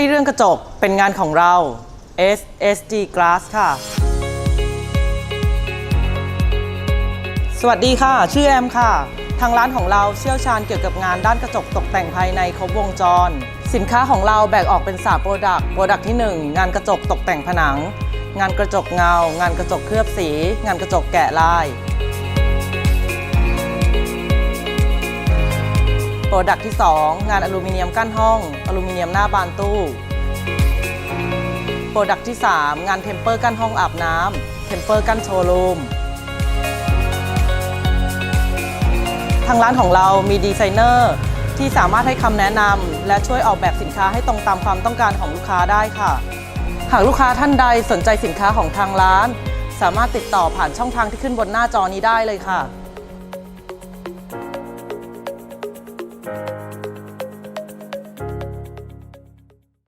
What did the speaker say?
ให้เรื่องกระจกเป็นงานของเรา SSG Glass ค่ะ สวัสดีค่ะ ชื่อแอมค่ะ ทางร้านของเราเชี่ยวชาญเกี่ยวกับงานด้านกระจกตกแต่งภายในครบวงจร สินค้าของเราแบ่งออกเป็น3โปรดักต์โปรดักต์ที่ 1 งานกระจกตกแต่งผนัง งานกระจกเงา งานกระจกเคลือบสี งานกระจกแกะลาย โปรดักต์ที่ 2 งานอลูมิเนียมกั้นห้อง อลูมิเนียมหน้าบานตู้โปรดักต์ที่ 3 งานเทมเปอร์กั้นห้องอาบน้ำเทมเปอร์กั้นโชว์รูมทางร้านของเรามีดีไซเนอร์ที่สามารถให้คำแนะนำและช่วยออกแบบสินค้าให้ตรงตามความต้องการของลูกค้าได้ค่ะ หากลูกค้าท่านใดสนใจสินค้าของทางร้าน สามารถติดต่อผ่านช่องทางที่ขึ้นบนหน้าจอนี้ได้เลยค่ะ